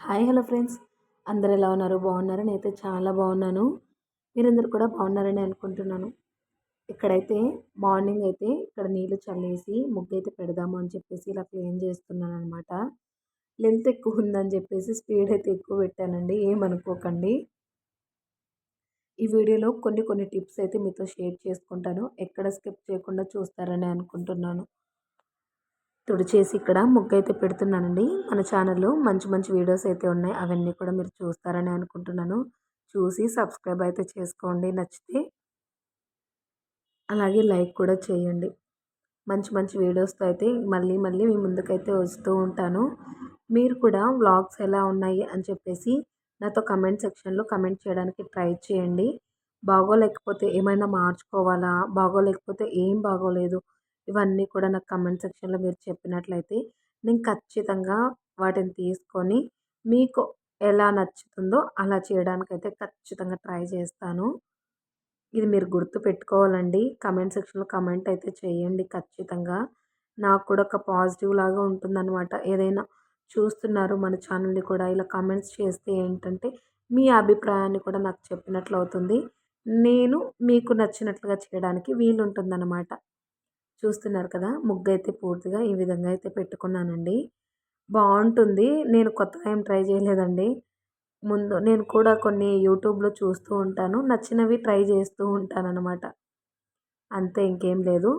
Hi hello friends. అందరు ఎలా ఉన్నారు? బాగున్నారు? నేనైతే చాలా బాగున్నాను. మీరందరూ కూడా బాగున్నారని అనుకుంటున్నాను. ఇక్కడైతే మార్నింగ్ అయితే ఇక్కడ నీళ్ళు చల్లేసి ముగ్గు అయితే పెడదాము అని చెప్పేసి ఇలా క్లీన్ చేస్తున్నాను అనమాట లెంత్ ఎక్కువ ఉందని చెప్పేసి స్పీడ్ అయితే ఎక్కువ పెట్టానండి. ఏమనుకోకండి. ఈ వీడియోలో కొన్ని కొన్ని టిప్స్ అయితే మీతో షేర్ చేసుకుంటాను. ఎక్కడ స్కిప్ చేయకుండా చూస్తారని అనుకుంటున్నాను. తుడిచేసి ఇక్కడ ముగ్గు అయితే పెడుతున్నానండి. మన ఛానల్లో మంచి మంచి వీడియోస్ అయితే ఉన్నాయి. అవన్నీ కూడా మీరు చూస్తారని అనుకుంటున్నాను. చూసి సబ్స్క్రైబ్ అయితే చేసుకోండి. నచ్చితే అలాగే లైక్ కూడా చేయండి. మంచి మంచి వీడియోస్తో అయితే మళ్ళీ మళ్ళీ మీ ముందుకైతే వస్తూ ఉంటాను. మీరు కూడా వ్లాగ్స్ ఎలా ఉన్నాయి అని చెప్పేసి నాతో కమెంట్ సెక్షన్లో కమెంట్ చేయడానికి ట్రై చేయండి. బాగోలేకపోతే ఏమైనా మార్చుకోవాలా? బాగోలేకపోతే ఏం బాగోలేదు? ఇవన్నీ కూడా నాకు కమెంట్ సెక్షన్లో మీరు చెప్పినట్లయితే నేను ఖచ్చితంగా వాటిని తీసుకొని మీకు ఎలా నచ్చుతుందో అలా చేయడానికైతే ఖచ్చితంగా ట్రై చేస్తాను. ఇది మీరు గుర్తు పెట్టుకోవాలండి. కమెంట్ సెక్షన్లో కమెంట్ అయితే చేయండి ఖచ్చితంగా. నాకు కూడా ఒక పాజిటివ్ లాగా ఉంటుందన్నమాట. ఏదైనా చూస్తున్నారు మన ఛానల్ని కూడా ఇలా కమెంట్స్ చేస్తే ఏంటంటే మీ అభిప్రాయాన్ని కూడా నాకు చెప్పినట్లు అవుతుంది నేను మీకు నచ్చినట్లుగా చేయడానికి వీలుంటుందన్నమాట. చూస్తున్నారు కదా ముగ్గు అయితే పూర్తిగా ఈ విధంగా అయితే పెట్టుకున్నానండి. బాగుంటుంది నేను కొత్తగా ఏం ట్రై చేయలేదండి. ముందు నేను కూడా కొన్ని యూట్యూబ్లో చూస్తూ ఉంటాను. నచ్చినవి ట్రై చేస్తూ ఉంటాను అనమాట అంతే ఇంకేం లేదు.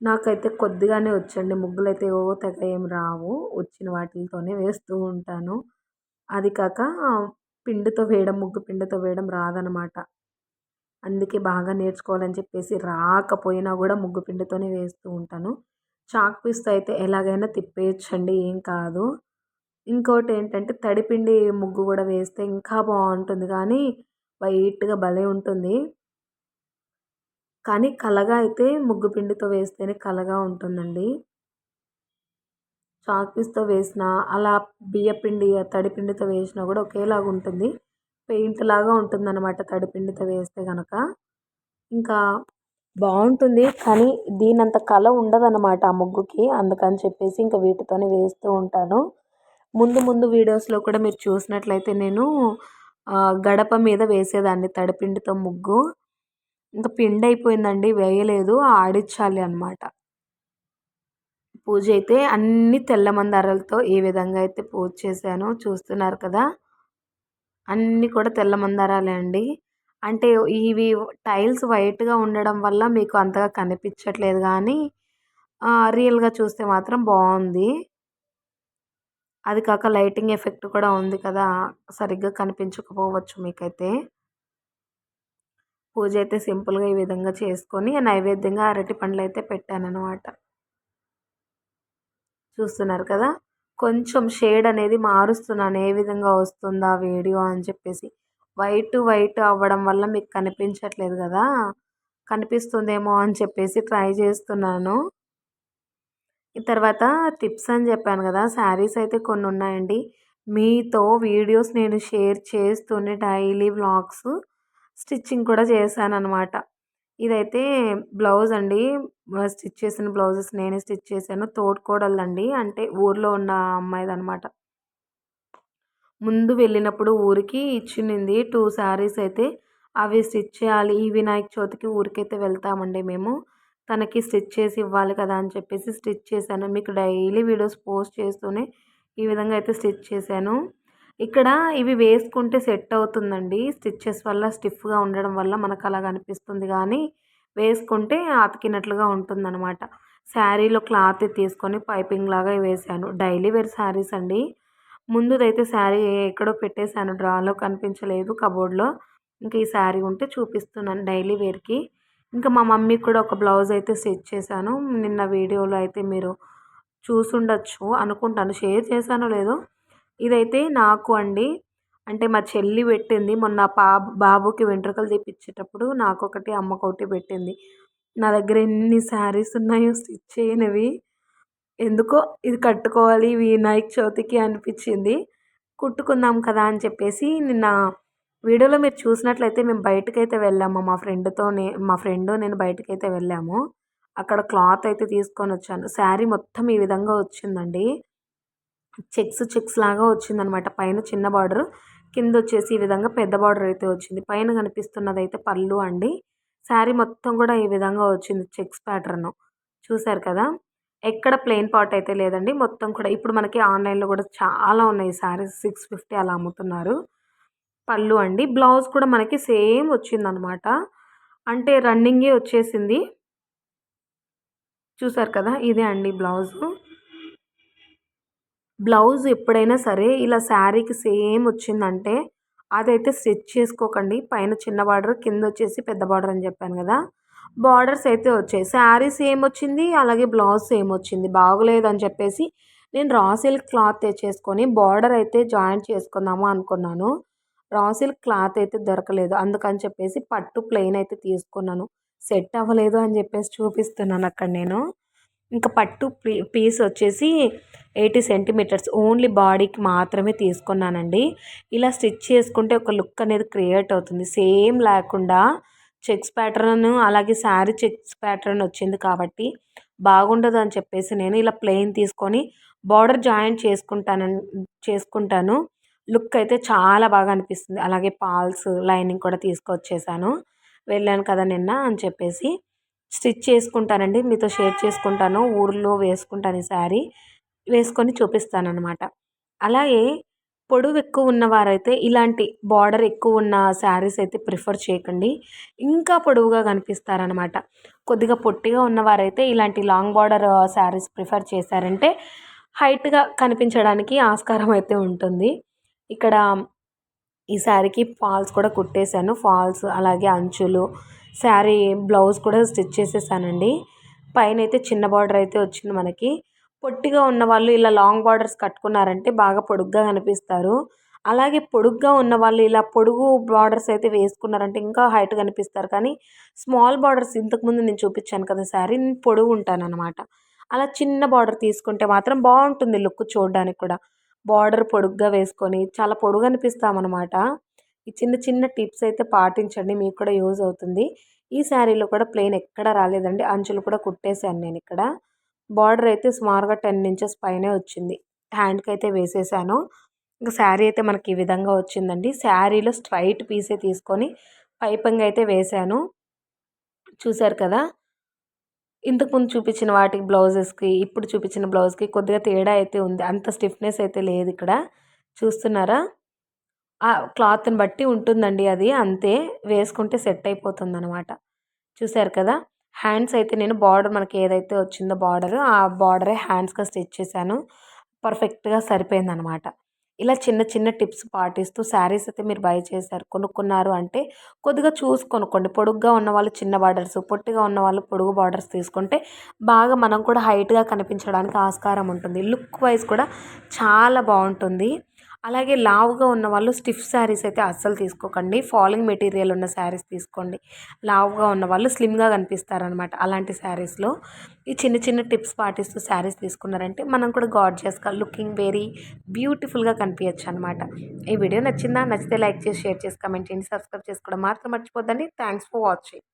నాకైతే కొద్దిగానే వచ్చండి. ముగ్గులు అయితే ఓ తెగ ఏం రావు. వచ్చిన వాటితోనే వేస్తూ ఉంటాను. అది కాక పిండితో వేయడం ముగ్గు పిండితో వేయడం రాదనమాట అందుకే బాగా నేర్చుకోవాలని చెప్పేసి రాకపోయినా కూడా ముగ్గు పిండితోనే వేస్తూ ఉంటాను. చాక్ పీస్తో అయితే ఎలాగైనా తిప్పేయచ్చండి ఏం కాదు. ఇంకోటి ఏంటంటే తడిపిండి ముగ్గు కూడా వేస్తే ఇంకా బాగుంటుంది కానీ వైట్గా భలే ఉంటుంది. కానీ కలగా అయితే ముగ్గు పిండితో వేస్తేనే కలగా ఉంటుందండి. చాక్ పీస్తో వేసిన అలా బియ్యపిండి తడిపిండితో వేసినా కూడా ఒకేలాగా ఉంటుంది పెయింట్ లాగా ఉంటుందన్నమాట తడిపిండితో వేస్తే కనుక ఇంకా బాగుంటుంది కానీ దీనంత కళ ఉండదన్నమాట ఆ ముగ్గుకి అందుకని చెప్పేసి ఇంకా వీటితోనే వేస్తూ ఉంటాను. ముందు ముందు వీడియోస్లో కూడా మీరు చూసినట్లయితే నేను గడప మీద వేసేదాన్ని తడిపిండితో ముగ్గు. ఇంకా పిండి అయిపోయిందండి వేయలేదు ఆడించాలి అనమాట పూజ అయితే అన్ని తెల్ల మందారాలతో ఏ విధంగా అయితే పూజ చేశానో చూస్తున్నారు కదా. అన్నీ కూడా తెల్ల మందారాలే అండి. అంటే ఇవి టైల్స్ వైట్గా ఉండడం వల్ల మీకు అంతగా కనిపించట్లేదు కానీ రియల్గా చూస్తే మాత్రం బాగుంది. అది కాక లైటింగ్ ఎఫెక్ట్ కూడా ఉంది కదా సరిగ్గా కనిపించకపోవచ్చు మీకైతే. పూజ అయితే సింపుల్గా ఈ విధంగా చేసుకొని నైవేద్యంగా అరటి పండ్లు అయితే పెట్టాను అనమాట చూస్తున్నారు కదా? కొంచెం షేడ్ అనేది మారుస్తున్నాను ఏ విధంగా వస్తుందా వీడియో అని చెప్పేసి. వైట్ వైట్ అవ్వడం వల్ల మీకు కనిపించట్లేదు కదా? కనిపిస్తుందేమో అని చెప్పేసి ట్రై చేస్తున్నాను. తర్వాత టిప్స్ అని చెప్పాను కదా శారీస్ అయితే కొన్ని ఉన్నాయండి. మీతో వీడియోస్ నేను షేర్ చేస్తూనే డైలీ వ్లాగ్స్ స్టిచ్చింగ్ కూడా చేశాను అనమాట ఇదైతే బ్లౌజ్ అండి. స్టిచ్ చేసిన బ్లౌజెస్ నేనే స్టిచ్ చేశాను. తోడుకోడలండి అంటే ఊర్లో ఉన్న అమ్మాయిది అనమాట ముందు వెళ్ళినప్పుడు ఊరికి ఇచ్చింది టూ శారీస్ అయితే. అవి స్టిచ్ చేయాలి. ఈ వినాయక చవితికి ఊరికైతే వెళ్తామండి మేము. తనకి స్టిచ్ చేసి ఇవ్వాలి కదా అని చెప్పేసి స్టిచ్ చేశాను. మీకు డైలీ వీడియోస్ పోస్ట్ చేస్తూనే ఈ విధంగా అయితే స్టిచ్ చేశాను. ఇక్కడ ఇవి వేసుకుంటే సెట్ అవుతుందండి. స్టిచ్చెస్ వల్ల స్టిఫ్గా ఉండడం వల్ల మనకు అలా అనిపిస్తుంది. కానీ వేసుకుంటే అతికినట్లుగా ఉంటుందన్నమాట. శారీలో క్లాత్ తీసుకొని పైపింగ్ లాగా వేసాను డైలీ వేర్ శారీస్ అండి. ముందుదైతే శారీ ఎక్కడో పెట్టేశాను. డ్రాలో కనిపించలేదు కబోర్డ్లో. ఇంకా ఈ శారీ ఉంటే చూపిస్తున్నాను డైలీ వేర్కి. ఇంకా మా మమ్మీకి కూడా ఒక బ్లౌజ్ అయితే స్టిచ్ చేశాను. నిన్న వీడియోలో అయితే మీరు చూసుండొచ్చు అనుకుంటాను. షేర్ చేశానో లేదో ఇదైతే నాకు అండి. అంటే మా చెల్లి పెట్టింది. మొన్న పా బాబుకి వెంట్రుకలు తీపించేటప్పుడు నాకు ఒకటి అమ్మకొకటి పెట్టింది. నా దగ్గర ఎన్ని శారీస్ ఉన్నాయో స్టిచ్ చేయనివి. ఎందుకో ఇది కట్టుకోవాలి వినాయక చవితికి అనిపించింది. కుట్టుకుందాం కదా అని చెప్పేసి నిన్న వీడియోలో మీరు చూసినట్లయితే మేము బయటకైతే వెళ్ళాము. మా ఫ్రెండ్తోనే మా ఫ్రెండ్ నేను బయటకైతే వెళ్ళాము. అక్కడ క్లాత్ అయితే తీసుకొని వచ్చాను. శారీ మొత్తం ఈ విధంగా వచ్చిందండి. చెక్స్ చెక్స్ లాగా వచ్చిందనమాట. పైన చిన్న బార్డర్ కింద వచ్చేసి ఈ విధంగా పెద్ద బార్డర్ అయితే వచ్చింది. పైన కనిపిస్తున్నది అయితే పళ్ళు అండి. శారీ మొత్తం కూడా ఈ విధంగా వచ్చింది చెక్స్ ప్యాటర్న్. చూసారు కదా? ఎక్కడ ప్లెయిన్ పార్ట్ అయితే లేదండి. మొత్తం కూడా ఇప్పుడు మనకి ఆన్లైన్లో కూడా చాలా ఉన్నాయి శారీస్. సిక్స్ ఫిఫ్టీ అలా అమ్ముతున్నారు. పళ్ళు అండి. బ్లౌజ్ కూడా మనకి సేమ్ వచ్చిందనమాట. అంటే రన్నింగే వచ్చేసింది. చూసారు కదా? ఇదే అండి బ్లౌజు. బ్లౌజ్ ఎప్పుడైనా సరే ఇలా శారీకి సేమ్ వచ్చిందంటే అదైతే స్టిచ్ చేసుకోకండి. పైన చిన్న బార్డర్ కింద వచ్చేసి పెద్ద బార్డర్ అని చెప్పాను కదా. బార్డర్స్ అయితే వచ్చాయి. శారీ సేమ్ వచ్చింది అలాగే బ్లౌజ్ సేమ్ వచ్చింది. బాగోలేదు అని చెప్పేసి నేను రా సిల్క్ క్లాత్ తెచ్చేసుకొని బార్డర్ అయితే జాయింట్ చేసుకుందాము అనుకున్నాను. రా సిల్క్ క్లాత్ అయితే దొరకలేదు. అందుకని చెప్పేసి పట్టు ప్లెయిన్ అయితే తీసుకున్నాను. సెట్ అవ్వలేదు అని చెప్పేసి చూపిస్తున్నాను అక్కడ నేను. ఇంకా పట్టు పీస్ వచ్చేసి ఎయిటీ సెంటీమీటర్స్ ఓన్లీ బాడీకి మాత్రమే తీసుకున్నానండి. ఇలా స్టిచ్ చేసుకుంటే ఒక లుక్ అనేది క్రియేట్ అవుతుంది. సేమ్ లేకుండా చెక్స్ ప్యాటర్న్ అలాగే శారీ చెక్స్ ప్యాటర్న్ వచ్చింది కాబట్టి బాగుండదు అని చెప్పేసి నేను ఇలా ప్లెయిన్ తీసుకొని బార్డర్ జాయింట్ చేసుకుంటాను చేసుకుంటాను. లుక్ అయితే చాలా బాగా అనిపిస్తుంది. అలాగే పాల్స్ లైనింగ్ కూడా తీసుకొచ్చేసాను. వెళ్ళాను కదా నిన్న అని చెప్పేసి స్టిచ్ చేసుకుంటానండి. మీతో షేర్ చేసుకుంటాను. ఊర్లో వేసుకుంటాను ఈ శారీ. వేసుకొని చూపిస్తానన్నమాట. అలాగే పొడవు ఎక్కువ ఉన్నవారైతే ఇలాంటి బార్డర్ ఎక్కువ ఉన్న శారీస్ అయితే ప్రిఫర్ చేయకండి. ఇంకా పొడవుగా కనిపిస్తారనమాట కొద్దిగా పొట్టిగా ఉన్నవారైతే ఇలాంటి లాంగ్ బార్డర్ శారీస్ ప్రిఫర్ చేశారంటే హైట్గా కనిపించడానికి ఆస్కారం అయితే ఉంటుంది. ఇక్కడ ఈ శారీకి ఫాల్స్ కూడా కుట్టేశాను. ఫాల్స్ అలాగే అంచులు శారీ బ్లౌజ్ కూడా స్టిచ్ చేసేసానండి. పైన అయితే చిన్న బార్డర్ అయితే వచ్చింది మనకి. పొట్టిగా ఉన్న వాళ్ళు ఇలా లాంగ్ బార్డర్స్ కట్టుకున్నారంటే బాగా పొడుగ్గా కనిపిస్తారు. అలాగే పొడుగ్గా ఉన్న వాళ్ళు ఇలా పొడుగు బార్డర్స్ అయితే వేసుకున్నారంటే ఇంకా హైట్ కనిపిస్తారు. కానీ స్మాల్ బార్డర్స్ ఇంతకుముందు నేను చూపించాను కదా శారీ నేను పొడుగు ఉంటాను అనమాట అలా చిన్న బార్డర్ తీసుకుంటే మాత్రం బాగుంటుంది లుక్ చూడడానికి కూడా. బార్డర్ పొడుగ్గా వేసుకొని చాలా పొడుగు అనిపిస్తామన్నమాట. ఈ చిన్న చిన్న టిప్స్ అయితే పాటించండి మీకు కూడా యూజ్ అవుతుంది. ఈ శారీలో కూడా ప్లెయిన్ ఎక్కడ రాలేదండి అంచులు కూడా కుట్టేశాను నేను ఇక్కడ. బార్డర్ అయితే సుమారుగా టెన్ ఇంచెస్ పైనే వచ్చింది. హ్యాండ్కి అయితే వేసేసాను. ఇంకా శారీ అయితే మనకి ఈ విధంగా వచ్చిందండి. శారీలో స్ట్రైట్ పీసే తీసుకొని పైపంగా అయితే వేశాను చూశారు కదా? ఇంతకుముందు చూపించిన వాటికి బ్లౌజెస్కి ఇప్పుడు చూపించిన బ్లౌజ్కి కొద్దిగా తేడా అయితే ఉంది. అంత స్టిఫ్నెస్ అయితే లేదు ఇక్కడ. చూస్తున్నారా? ఆ క్లాత్ని బట్టి ఉంటుందండి అది. అంతే వేసుకుంటే సెట్ అయిపోతుంది అనమాట చూశారు కదా? హ్యాండ్స్ అయితే నేను బార్డర్ మనకి ఏదైతే వచ్చిందో బార్డర్ ఆ బార్డరే హ్యాండ్స్గా స్టిచ్ చేశాను. పర్ఫెక్ట్గా సరిపోయిందనమాట. ఇలా చిన్న చిన్న టిప్స్ పాటిస్తూ శారీస్ అయితే మీరు బై చేశారు కొనుక్కున్నారు అంటే కొద్దిగా చూసి కొనుక్కోండి. పొడుగ్గా ఉన్న వాళ్ళు చిన్న బార్డర్స్ పొట్టిగా ఉన్న వాళ్ళు పొడుగు బార్డర్స్ తీసుకుంటే బాగా మనం కూడా హైట్గా కనిపించడానికి ఆస్కారం ఉంటుంది. లుక్ వైజ్ కూడా చాలా బాగుంటుంది. అలాగే లావుగా ఉన్న వాళ్ళు స్టిఫ్ శారీస్ అయితే అస్సలు తీసుకోకండి. ఫాలింగ్ మెటీరియల్ ఉన్న శారీస్ తీసుకోండి. లావుగా ఉన్న వాళ్ళు స్లిమ్గా కనిపిస్తారనమాట అలాంటి శారీస్లో. ఈ చిన్న చిన్న టిప్స్ పాటిస్తూ శారీస్ తీసుకున్నారంటే మనం కూడా గార్జియస్గా లుకింగ్ వెరీ బ్యూటిఫుల్గా కనిపించచ్చు అనమాట ఈ వీడియో నచ్చిందా? నచ్చితే లైక్ చేసి షేర్ చేసి కమెంట్ చేయండి. సబ్స్క్రైబ్ చేసుకోవడం మాత్రం మర్చిపోద్దండి. Thanks for watching.